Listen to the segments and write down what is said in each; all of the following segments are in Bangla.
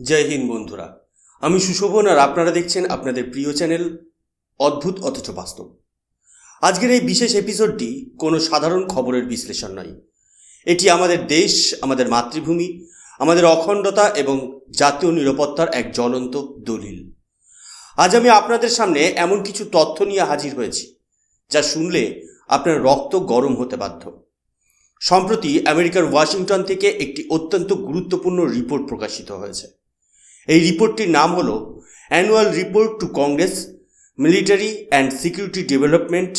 জয় হিন্দ বন্ধুরা। আমি সুশোভন আর আপনারা দেখছেন আপনাদের প্রিয় চ্যানেল অদ্ভুত অথচ বাস্তব। আজকের এই বিশেষ এপিসোডটি কোনো সাধারণ খবরের বিশ্লেষণ নয়। এটি আমাদের দেশ, আমাদের মাতৃভূমি, আমাদের অখণ্ডতা এবং জাতীয় নিরাপত্তার এক জ্বলন্ত দলিল। আজ আমি আপনাদের সামনে এমন কিছু তথ্য নিয়ে হাজির হয়েছি, যা শুনলে আপনার রক্ত গরম হতে বাধ্য। সম্প্রতি আমেরিকার ওয়াশিংটন থেকে একটি অত্যন্ত গুরুত্বপূর্ণ রিপোর্ট প্রকাশিত হয়েছে। এই রিপোর্টটির নাম হল annual report to Congress, military and security development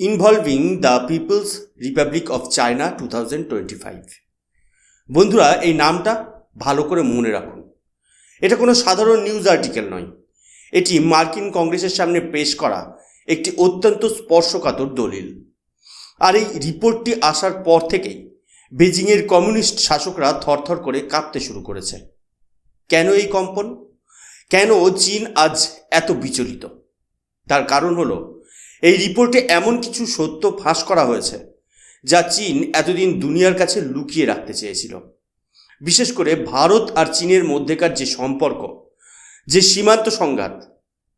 involving the People's Republic of China two thousand twenty five. বন্ধুরা, এই নামটা ভালো করে মনে রাখুন। এটা কোনো সাধারণ নিউজ আর্টিকেল নয়। এটি মার্কিন কংগ্রেসের সামনে পেশ করা একটি অত্যন্ত স্পর্শকাতর দলিল। আর এই রিপোর্টটি আসার পর থেকেই বেজিংয়ের কমিউনিস্ট শাসকরা থরথর করে কাঁপতে শুরু করেছে। কেন এই কম্পন? কেন চীন আজ এত বিচলিত? তার কারণ হলো, এই রিপোর্টে এমন কিছু সত্য ফাঁস করা হয়েছে, যা চীন এতদিন দুনিয়ার কাছে লুকিয়ে রাখতে চেয়েছিল। বিশেষ করে ভারত আর চীনের মধ্যেকার যে সম্পর্ক, যে সীমান্ত সংঘাত,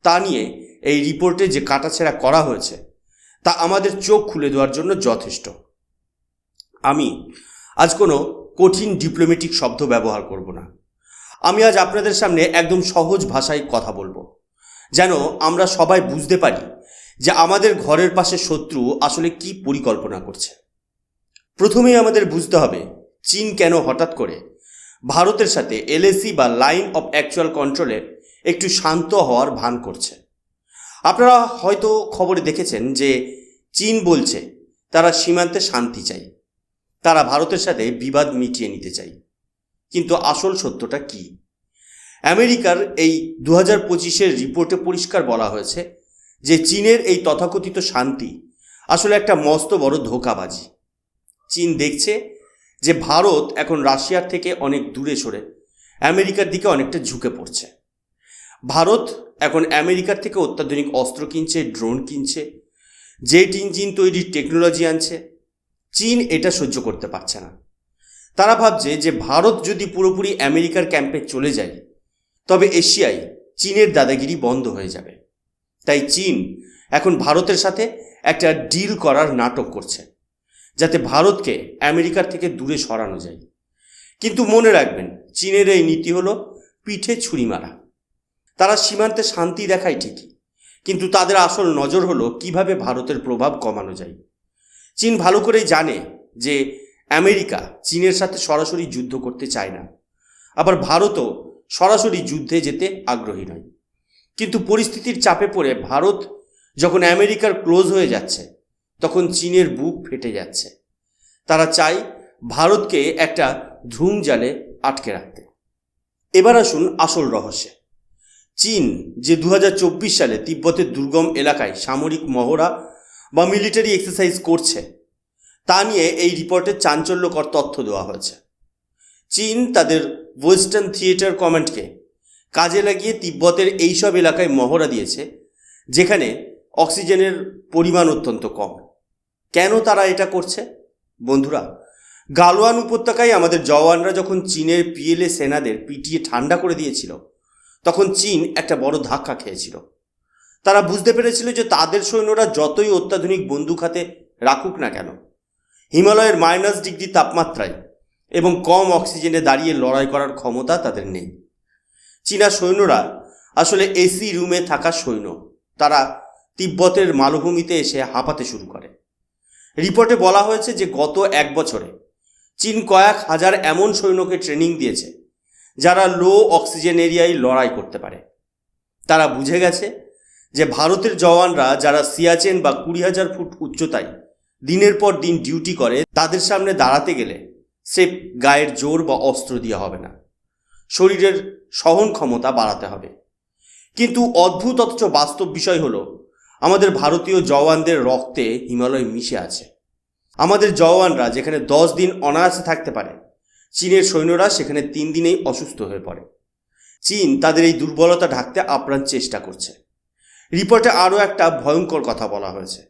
তা নিয়ে এই রিপোর্টে যে কাটাছেড়া করা হয়েছে, তা আমাদের চোখ খুলে দেওয়ার জন্য যথেষ্ট। আমি আজ কোনো কঠিন ডিপ্লোম্যাটিক শব্দ ব্যবহার করব না। আমি আজ আপনাদের সামনে একদম সহজ ভাষায় কথা বলব। যেন আমরা সবাই বুঝতে পারি যে আমাদের ঘরের পাশে শত্রু আসলে কি পরিকল্পনা করছে। প্রথমেই আমাদের বুঝতে হবে, চীন কেন হঠাৎ করে ভারতের সাথে এলএসি বা লাইন অফ অ্যাকচুয়াল কন্ট্রোলের একটু শান্ত হওয়ার ভান করছে। আপনারা হয়তো খবরে দেখেছেন যে চীন বলছে, তারা সীমান্তে শান্তি চাই, তারা ভারতের সাথে বিবাদ মিটিয়ে নিতে চাই। কিন্তু আসল সত্যটা কি? আমেরিকার এই দু হাজার পঁচিশের রিপোর্টে পরিষ্কার বলা হয়েছে যে চীনের এই তথাকথিত শান্তি আসলে একটা মস্ত বড় ধোকাবাজি। চীন দেখছে যে ভারত এখন রাশিয়ার থেকে অনেক দূরে সরে আমেরিকার দিকে অনেকটা ঝুঁকে পড়ছে। ভারত এখন আমেরিকার থেকে অত্যাধুনিক অস্ত্র কিনছে, ড্রোন কিনছে, জেট ইঞ্জিন তৈরির টেকনোলজি আনছে। চীন এটা সহ্য করতে পারছে না। তারা ভাবছে যে ভারত যদি পুরোপুরি আমেরিকার ক্যাম্পে চলে যায়, তবে এশিয়ায় চীনের দাদাগিরি বন্ধ হয়ে যাবে। তাই চীন এখন ভারতের সাথে একটা ডিল করার নাটক করছে, যাতে ভারতকে আমেরিকার থেকে দূরে সরানো যায়। কিন্তু মনে রাখবেন, চীনের এই নীতি হলো পিঠে ছুরি মারা। তারা সীমান্তে শান্তি দেখায় ঠিকই, কিন্তু তাদের আসল নজর হলো কীভাবে ভারতের প্রভাব কমানো যায়। চীন ভালো করেই জানে যে আমেরিকা চীনের সাথে সরাসরি যুদ্ধ করতে চায় না। আবার ভারতও সরাসরি যুদ্ধে যেতে আগ্রহী নয়। কিন্তু পরিস্থিতির চাপে পড়ে ভারত যখন আমেরিকার ক্লোজ হয়ে যাচ্ছে, তখন চীনের বুক ফেটে যাচ্ছে। তারা চায় ভারতকে একটা ধূম জালে আটকে রাখতে। এবার আসুন আসল রহস্যে। চীন যে দু হাজার চব্বিশ সালে তিব্বতের দুর্গম এলাকায় সামরিক মহড়া বা মিলিটারি এক্সারসাইজ করছে তা নিয়ে এই রিপোর্টে চাঞ্চল্যকর তথ্য দেওয়া হয়েছে। চীন তাদের ওয়েস্টার্ন থিয়েটার কমেন্টকে কাজে লাগিয়ে তিব্বতের এইসব এলাকায় মহড়া দিয়েছে, যেখানে অক্সিজেনের পরিমাণ অত্যন্ত কম। কেন তারা এটা করছে? বন্ধুরা গালোয়ান উপত্যকায় আমাদের জওয়ানরা যখন চীনের পিএলএ সেনাদের পিটিয়ে ঠান্ডা করে দিয়েছিল, তখন চীন একটা বড় ধাক্কা খেয়েছিল। তারা বুঝতে পেরেছিল যে তাদের সৈন্যরা যতই অত্যাধুনিক বন্দুক হাতে রাখুক না কেন হিমালয়ের মাইনাস ডিগ্রি তাপমাত্রায় এবং কম অক্সিজেনে দাঁড়িয়ে লড়াই করার ক্ষমতা তাদের নেই। চীনা সৈন্যরা আসলে এসি রুমে থাকা সৈন্য। তারা তিব্বতের মালভূমিতে এসে হাঁপাতে শুরু করে। রিপোর্টে বলা হয়েছে যে গত এক বছরে চীন কয়েক হাজার এমন সৈন্যকে ট্রেনিং দিয়েছে, যারা লো অক্সিজেন এরিয়ায় লড়াই করতে পারে। তারা বুঝে গেছে যে ভারতের জওয়ানরা যারা সিয়াচেন বা কুড়ি হাজার ফুট উচ্চতায় দিনের পর দিন ডিউটি করে, তাদের সামনে দাঁড়াতে গেলে সে গায়ের জোর বা অস্ত্র দিয়ে হবে না। শরীরের সহন ক্ষমতা বাড়াতে হবে। কিন্তু অদ্ভুত অথচ বাস্তব বিষয় হলো, আমাদের ভারতীয় জওয়ানদের রক্তে হিমালয় মিশে আছে। আমাদের জওয়ানরা যেখানে দশ দিন অনায়াসে থাকতে পারে, চীনের সৈন্যরা সেখানে তিন দিনেই অসুস্থ হয়ে পড়ে। চীন তাদের এই দুর্বলতা ঢাকতে আপ্রাণ চেষ্টা করছে। রিপোর্টে আরও একটা ভয়ঙ্কর কথা বলা হয়েছে।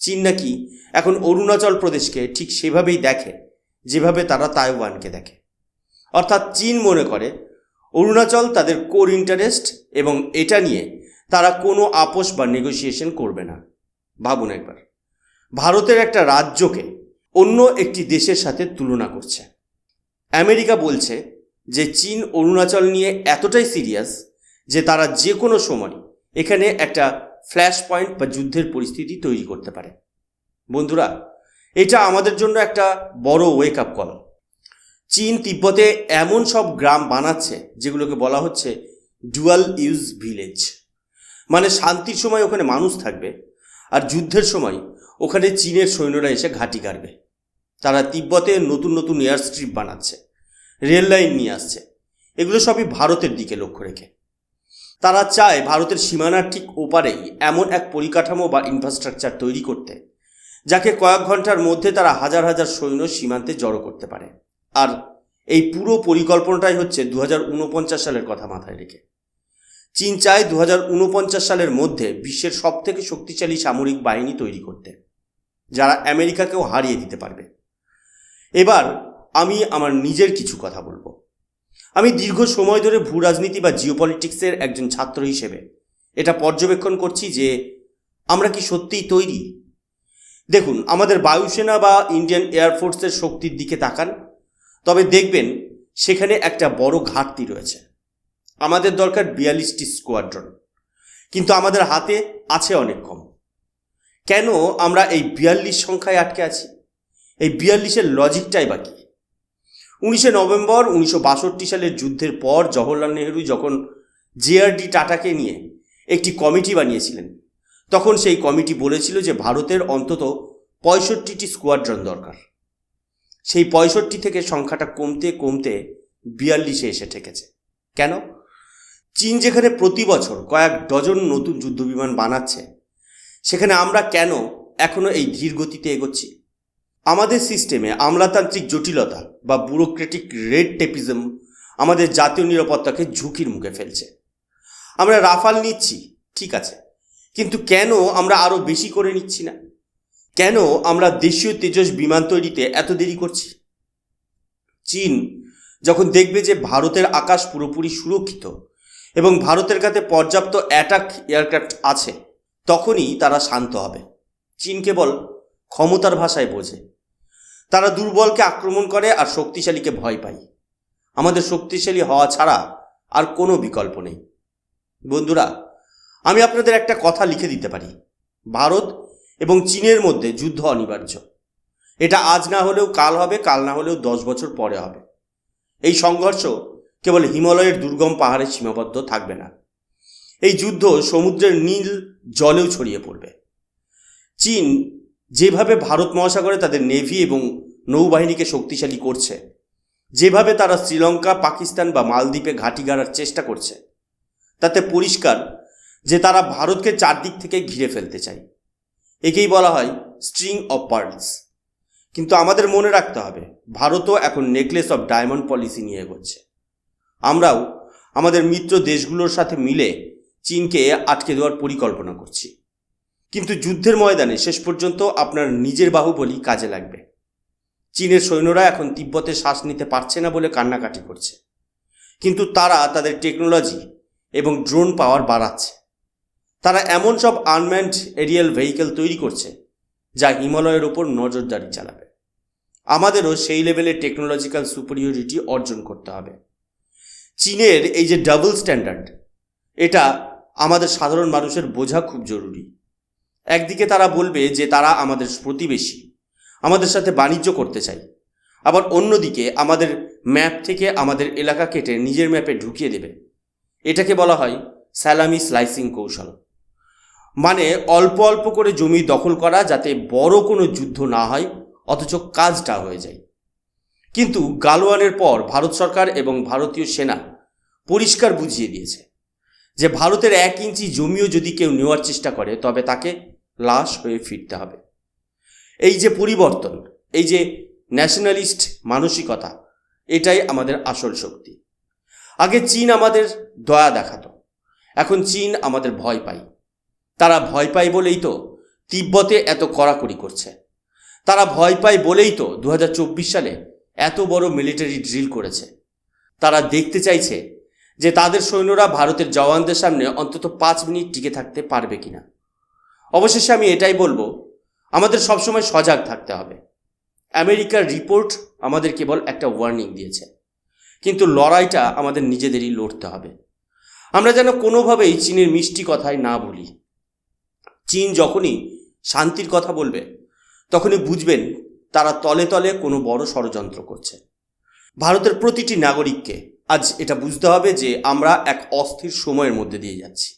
চীন নাকি এখন অরুণাচল প্রদেশকে ঠিক সেভাবেই দেখে, যেভাবে তারা তাইওয়ানকে দেখে। অর্থাৎ চীন মনে করে অরুণাচল তাদের কোর ইন্টারেস্ট এবং এটা নিয়ে তারা কোনো আপোষ বা নেগোসিয়েশন করবে না। ভাবুন একবার। ভারতের একটা রাজ্যকে অন্য একটি দেশের সাথে তুলনা করছে। আমেরিকা বলছে যে চীন অরুণাচল নিয়ে এতটাই সিরিয়াস যে তারা যে কোনো সময় এখানে একটা ফ্ল্যাশ পয়েন্ট বা যুদ্ধের পরিস্থিতি তৈরি করতে পারে। বন্ধুরা, এটা আমাদের জন্য একটা বড় ওয়েক আপ কল চীন তিব্বতে এমন সব গ্রাম বানাচ্ছে, যেগুলোকে বলা হচ্ছে ডুয়াল ইউজ ভিলেজ মানে শান্তির সময় ওখানে মানুষ থাকবে আর যুদ্ধের সময় ওখানে চীনের সৈন্যরা এসে ঘাঁটি গাড়বে তারা তিব্বতে নতুন নতুন এয়ার স্ট্রিপ বানাচ্ছে রেল লাইন নিয়ে আসছে। এগুলো সবই ভারতের দিকে লক্ষ্য রেখে। তারা চায় ভারতের সীমানার ঠিক ওপারেই এমন এক পরিকাঠামো বা ইনফ্রাস্ট্রাকচার তৈরি করতে, যাকে কয়েক ঘণ্টার মধ্যে তারা হাজার হাজার সৈন্য সীমান্তে জড়ো করতে পারে। আর এই পুরো পরিকল্পনাটাই হচ্ছে দু হাজার ঊনপঞ্চাশ সালের কথা মাথায় রেখে। চীন চায় দু হাজার ঊনপঞ্চাশ সালের মধ্যে বিশ্বের সবথেকে শক্তিশালী সামরিক বাহিনী তৈরি করতে, যারা আমেরিকাকেও হারিয়ে দিতে পারবে। এবার আমি আমার নিজের কিছু কথা বলব। আমি দীর্ঘ সময় ধরে ভূ রাজনীতি বা জিওপলিটিক্সের একজন ছাত্র হিসেবে এটা পর্যবেক্ষণ করছি যে আমরা কি সত্যিই তৈরি? দেখুন, আমাদের বায়ুসেনা বা ইন্ডিয়ান এয়ারফোর্সের শক্তির দিকে তাকান, তবে দেখবেন সেখানে একটা বড় ঘাটতি রয়েছে। আমাদের দরকার বিয়াল্লিশটি স্কোয়াড্রন, কিন্তু আমাদের হাতে আছে অনেক কম। কেন আমরা এই বিয়াল্লিশ সংখ্যায় আটকে আছি? এই বিয়াল্লিশের লজিকটাই বা কি? উনিশে নভেম্বর উনিশশো বাষট্টি সালের যুদ্ধের পর জওহরলাল নেহরু যখন জেআরডি টাটাকে নিয়ে একটি কমিটি বানিয়েছিলেন, তখন সেই কমিটি বলেছিল যে ভারতের অন্তত পঁয়ষট্টিটি স্কোয়াড্রন দরকার। সেই পঁয়ষট্টি থেকে সংখ্যাটা কমতে কমতে বিয়াল্লিশে এসে ঠেকেছে। কেন? চীন যেখানে প্রতি বছর কয়েক ডজন নতুন যুদ্ধবিমান বানাচ্ছে, সেখানে আমরা কেন এখনও এই ধীর গতিতে এগোচ্ছি? আমাদের সিস্টেমে আমলাতান্ত্রিক জটিলতা বা ব্যুরোক্রেটিক রেড টেপিজম আমাদের জাতীয় নিরাপত্তাকে ঝুঁকির মুখে ফেলছে। আমরা রাফাল নিচ্ছি, ঠিক আছে, কিন্তু কেন আমরা আরও বেশি করে নিচ্ছি না? কেন আমরা দেশীয় তেজস বিমান তৈরিতে এত দেরি করছি? চীন যখন দেখবে যে ভারতের আকাশ পুরোপুরি সুরক্ষিত এবং ভারতের কাছে পর্যাপ্ত অ্যাটাক এয়ারক্রাফট আছে, তখনই তারা শান্ত হবে। চীন কেবল ক্ষমতার ভাষায় বোঝে। তারা দুর্বলকে আক্রমণ করে আর শক্তিশালীকে ভয় পায়। আমাদের শক্তিশালী হওয়া ছাড়া আর কোনো বিকল্প নেই। বন্ধুরা, আমি আপনাদের একটা কথা লিখে দিতে পারি। ভারত এবং চীনের মধ্যে যুদ্ধ অনিবার্য। এটা আজ না হলেও কাল হবে, কাল না হলেও দশ বছর পরে হবে। এই সংঘর্ষ কেবল হিমালয়ের দুর্গম পাহাড়ে সীমাবদ্ধ থাকবে না। এই যুদ্ধ সমুদ্রের নীল জলেও ছড়িয়ে পড়বে। চীন যেভাবে ভারত মহাসাগরে তাদের নেভি এবং নৌবাহিনীকে শক্তিশালী করছে, যেভাবে তারা শ্রীলঙ্কা, পাকিস্তান বা মালদ্বীপে ঘাঁটি গাড়ার চেষ্টা করছে, তাতে পরিষ্কার যে তারা ভারতকে চারদিক থেকে ঘিরে ফেলতে চায় একেই বলা হয় স্ট্রিং অফ পার্লস কিন্তু আমাদের মনে রাখতে হবে, ভারতও এখন নেকলেস অফ ডায়মন্ড পলিসি নিয়ে এগোচ্ছে। আমরাও আমাদের মিত্র দেশগুলোর সাথে মিলে চীনকে আটকে দেওয়ার পরিকল্পনা করছি। কিন্তু যুদ্ধের ময়দানে শেষ পর্যন্ত আপনার নিজের বাহুবলী কাজে লাগবে। চীনের সৈন্যরা এখন তিব্বতে শ্বাস নিতে পারছে না বলে কান্নাকাটি করছে। কিন্তু তারা তাদের টেকনোলজি এবং ড্রোন পাওয়ার বাড়াচ্ছে। তারা এমন সব আনম্যান্ড এরিয়াল ভেহিকেল তৈরি করছে যা হিমালয়ের ওপর নজরদারি চালাবে। আমাদেরও সেই লেভেলের টেকনোলজিক্যাল সুপিরিয়রিটি অর্জন করতে হবে। চীনের এই যে ডাবল স্ট্যান্ডার্ড, এটা আমাদের সাধারণ মানুষের বোঝা খুব জরুরি। একদিকে তারা বলবে যে তারা আমাদের প্রতিবেশী, আমাদের সাথে বাণিজ্য করতে চাই। আবার অন্যদিকে আমাদের ম্যাপ থেকে আমাদের এলাকা কেটে নিজের ম্যাপে ঢুকিয়ে দেবে। এটাকে বলা হয় স্যালামি স্লাইসিং কৌশল। মানে অল্প অল্প করে জমি দখল করা যাতে বড় কোনো যুদ্ধ না হয়, অথচ কাজটা হয়ে যায়। কিন্তু গালওয়ানের পর ভারত সরকার এবং ভারতীয় সেনা পরিষ্কার বুঝিয়ে দিয়েছে যে ভারতের এক ইঞ্চি জমিও যদি কেউ নেওয়ার চেষ্টা করে, তবে তাকে লাশ হয়ে ফিরতে হবে। এই যে পরিবর্তন, এই যে ন্যাশনালিস্ট মানসিকতা, এটাই আমাদের আসল শক্তি। আগে চীন আমাদের দয়া দেখাতো, এখন চীন আমাদের ভয় পায়। তারা ভয় পায় বলেই তো তিব্বতে এত কড়াকড়ি করছে। তারা ভয় পায় বলেই তো দু হাজার চব্বিশ সালে এত বড় মিলিটারি ড্রিল করেছে। তারা দেখতে চাইছে যে তাদের সৈন্যরা ভারতের জওয়ানদের সামনে অন্তত পাঁচ মিনিট টিকে থাকতে পারবে কিনা। অবশেষে আমি এটাই বলব, আমাদের সবসময় সজাগ থাকতে হবে। আমেরিকার রিপোর্ট আমাদের কেবল একটা ওয়ার্নিং দিয়েছে, কিন্তু লড়াইটা আমাদের নিজেদেরই লড়তে হবে। আমরা যেন কোনোভাবেই চীনের মিষ্টি কথায় না বলি। চীন যখনই শান্তির কথা বলবে, তখনই বুঝবেন তারা তলে তলে কোনো বড় ষড়যন্ত্র করছে। ভারতের প্রতিটি নাগরিককে আজ এটা বুঝতে হবে যে আমরা এক অস্থির সময়ের মধ্যে দিয়ে যাচ্ছি।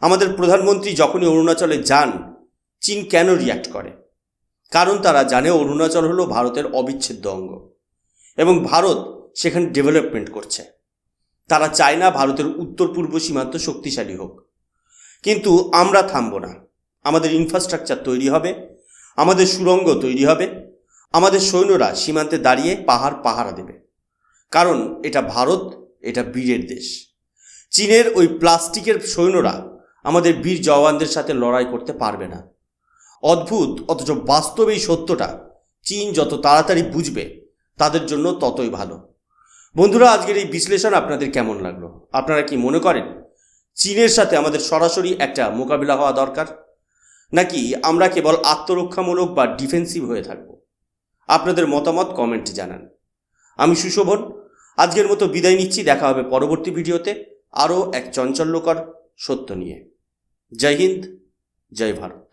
আমাদের প্রধানমন্ত্রী যখনই অরুণাচলে যান, চীন কেন রিয়াক্ট করে? কারণ তারা জানে অরুণাচল হলো ভারতের অবিচ্ছেদ্য অঙ্গ এবং ভারত সেখানে ডেভেলপমেন্ট করছে। তারা চায় না ভারতের উত্তর পূর্ব সীমান্ত শক্তিশালী হোক। কিন্তু আমরা থামব না। আমাদের ইনফ্রাস্ট্রাকচার তৈরি হবে, আমাদের সুড়ঙ্গ তৈরি হবে, আমাদের সৈন্যরা সীমান্তে দাঁড়িয়ে পাহাড় পাহারা দেবে। কারণ এটা ভারত, এটা বীরের দেশ। চীনের ওই প্লাস্টিকের সৈন্যরা আমাদের বীর জওয়ানদের সাথে লড়াই করতে পারবে না। অদ্ভুত, অথচ বাস্তব এই সত্যটা চীন যত তাড়াতাড়ি বুঝবে, তাদের জন্য ততই ভালো। বন্ধুরা, আজকের এই বিশ্লেষণ আপনাদের কেমন লাগল? আপনারা কি মনে করেন চীনের সাথে আমাদের সরাসরি একটা মোকাবিলা হওয়া দরকার? নাকি আমরা কেবল আত্মরক্ষামূলক বা ডিফেন্সিভ হয়ে থাকব? আপনাদের মতামত কমেন্টে জানান। আমি সুশোভন, আজকের মতো বিদায় নিচ্ছি। দেখা হবে পরবর্তী ভিডিওতে আরও এক চঞ্চল্যকর সত্য নিয়ে। জয় হিন্দ জয় ভারত।